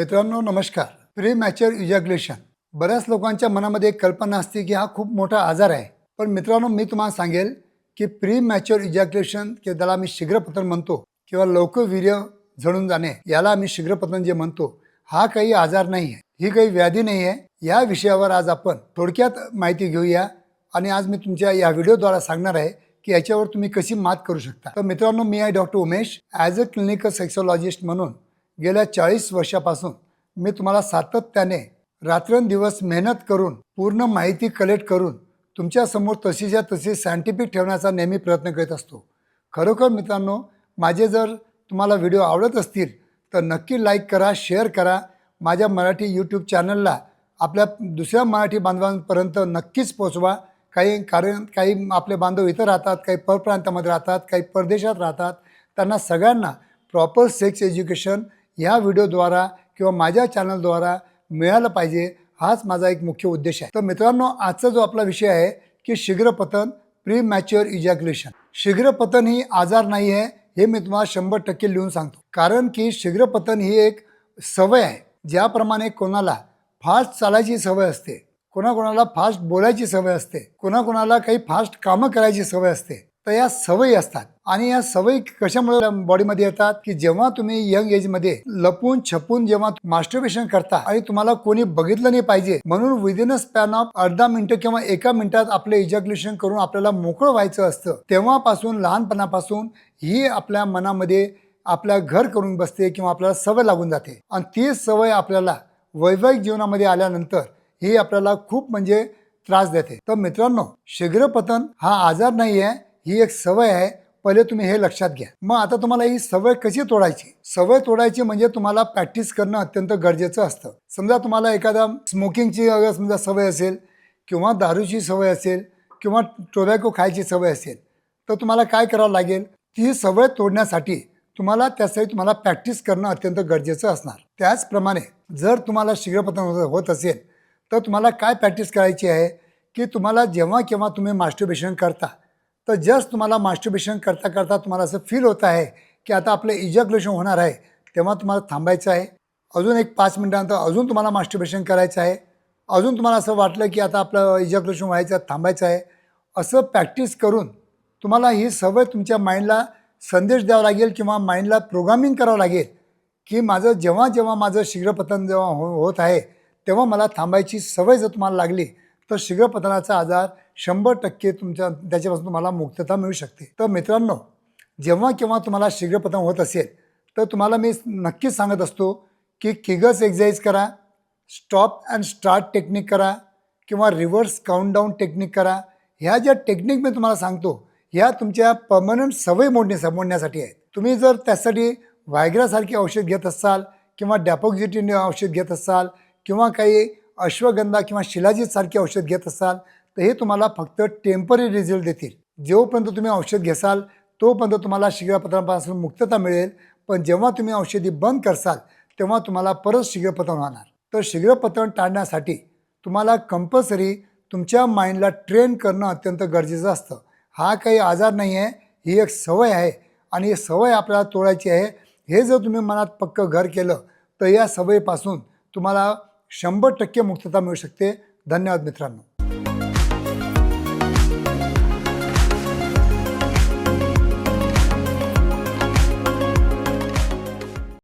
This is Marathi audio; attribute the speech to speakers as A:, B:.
A: मित्रांनो नमस्कार. प्री मॅच्युअर इजॅग्युलेशन बऱ्याच लोकांच्या मनामध्ये एक कल्पना असते की हा खूप मोठा आजार आहे. पण मित्रांनो मी तुम्हाला सांगेल की प्री मॅच्युअर इजॅग्युलेशन की त्याला आम्ही शीघ्रपतन म्हणतो किंवा लवकरवीर्य झडून जाणे याला आम्ही शीघ्रपतन जे म्हणतो हा काही आजार नाही आहे ही काही व्याधी नाही आहे या विषयावर आज आपण थोडक्यात माहिती घेऊया आणि आज मी तुमच्या या व्हिडिओद्वारा सांगणार आहे की याच्यावर तुम्ही कशी मात करू शकता. तर मित्रांनो मी आहे doctor Umesh as a clinical sexologist म्हणून गेल्या चाळीस वर्षापासून मी तुम्हाला सातत्याने रात्रंदिवस मेहनत करून पूर्ण माहिती कलेक्ट करून तुमच्यासमोर तशीच्या तशी सायंटिफिक ठेवण्याचा नेहमी प्रयत्न करीत असतो. खरोखर मित्रांनो माझे जर तुम्हाला व्हिडिओ आवडत असतील तर नक्की लाईक करा शेअर करा. माझ्या मराठी यूट्यूब चॅनलला आपल्या दुसऱ्या मराठी बांधवांपर्यंत नक्कीच पोचवा काही कारण काही आपले बांधव इथं राहतात काही परप्रांतामध्ये राहतात काही परदेशात राहतात. त्यांना सगळ्यांना प्रॉपर सेक्स एज्युकेशन ह्या व्हिडिओद्वारा किंवा माझ्या चॅनलद्वारा मिळालं पाहिजे हाच माझा एक मुख्य उद्देश आहे. तर मित्रांनो आजचा जो आपला विषय आहे की शीघ्रपतन प्री मॅच्युअर इजॅक्युलेशन शीघ्रपतन ही आजार नाही आहे हे मी तुम्हाला शंभर टक्के लिहून सांगतो. कारण की शीघ्रपतन ही एक सवय आहे ज्याप्रमाणे कोणाला फास्ट चालायची सवय असते कोणाकोणाला फास्ट बोलायची सवय असते कोणाकोणाला काही फास्ट कामं करायची सवय असते तर या सवयी असतात. आणि या सवयी कशामुळे बॉडीमध्ये येतात? की जेव्हा तुम्ही यंग एजमध्ये लपून छपून जेव्हा मास्टरबेशन करता आणि तुम्हाला कोणी बघितलं नाही पाहिजे म्हणून विदिन अ स्पॅन ऑफ अर्धा मिनिट किंवा एका मिनिटात आपलं इजॅक्युलेशन करून आपल्याला मोकळं व्हायचं असतं. तेव्हापासून लहानपणापासून ही आपल्या मनामध्ये आपल्या घर करून बसते किंवा आपल्याला सवय लागून जाते. आणि ती सवय आपल्याला वैवाहिक जीवनामध्ये आल्यानंतर ही आपल्याला खूप म्हणजे त्रास देते. तर मित्रांनो शीघ्रपतन हा आजार नाही आहे ही एक सवय आहे. पहिले तुम्ही हे लक्षात घ्या. मग आता तुम्हाला ही सवय कशी तोडायची? सवय तोडायची म्हणजे तुम्हाला प्रॅक्टिस करणं अत्यंत गरजेचं असतं. समजा तुम्हाला एखादा स्मोकिंगची समजा सवय असेल किंवा दारूची सवय असेल किंवा टोबॅको खायची सवय असेल तर तुम्हाला काय करावं लागेल? ती सवय तोडण्यासाठी तुम्हाला त्यासाठी तुम्हाला प्रॅक्टिस करणं अत्यंत गरजेचं असणार. त्याचप्रमाणे जर तुम्हाला शीघ्रपतन होत असेल तर तुम्हाला काय प्रॅक्टिस करायची आहे? की तुम्हाला जेव्हा केव्हा तुम्ही मास्टरबेशन करता तर जस्ट तुम्हाला मास्टरबेशन करता करता तुम्हाला असं फील होत आहे की आता आपलं इजॅक्युलेशन होणार आहे तेव्हा तुम्हाला थांबायचं आहे. अजून एक पाच मिनटानंतर अजून तुम्हाला मास्टरबेशन करायचं आहे. अजून तुम्हाला असं वाटलं की आता आपलं इजॅक्युलेशन व्हायचं थांबायचं आहे. असं प्रॅक्टिस करून तुम्हाला ही सवय तुमच्या माइंडला संदेश द्यावा लागेल किंवा माइंडला प्रोग्रामिंग करावं लागेल की माझं जेव्हा जेव्हा माझं शीघ्रपतन जेव्हा हो होत आहे तेव्हा मला थांबायची सवय जर तुम्हाला लागली तर शीघ्रपतनाचा आजार शंभर टक्के तुमच्या त्याच्यापासून तुम्हाला मुक्तता मिळू शकते. तर मित्रांनो जेव्हा केव्हा तुम्हाला शीघ्रपतन होत असेल तर तुम्हाला मी नक्कीच सांगत असतो की किगस एक्झाईज करा स्टॉप अँड स्टार्ट टेक्निक करा किंवा रिव्हर्स काउंटडाऊन टेक्निक करा. ह्या ज्या टेक्निक मी तुम्हाला सांगतो ह्या तुमच्या परमनंट सवय मोडणे मोडण्यासाठी आहेत. तुम्ही जर त्यासाठी व्हायग्रासारखी औषध घेत असाल किंवा डॅपोक्झिटीन औषध घेत असाल किंवा काही अश्वगंधा किंवा शिलाजीतसारखी औषध घेत असाल तर हे तुम्हाला फक्त टेंपररी रिझल्ट देतील. जोपर्यंत तुम्ही औषध घेसाल तोपर्यंत तुम्हाला शीघ्रपतनापासून मुक्तता मिळेल. पण जेव्हा तुम्ही औषधी बंद करसाल तेव्हा तुम्हाला परत शीघ्रपतन होणार. तर शीघ्रपतन टाळण्यासाठी तुम्हाला कंपल्सरी तुमच्या माइंडला ट्रेन करणं अत्यंत गरजेचं असतं. हा काही आजार नाही आहे ही एक सवय आहे. आणि ही सवय आपल्याला तोडायची आहे. हे जर तुम्ही मनात पक्क घर केलं तर या सवयीपासून तुम्हाला शंभर टक्के मुक्तता मिळू शकते. धन्यवाद मित्रांनो.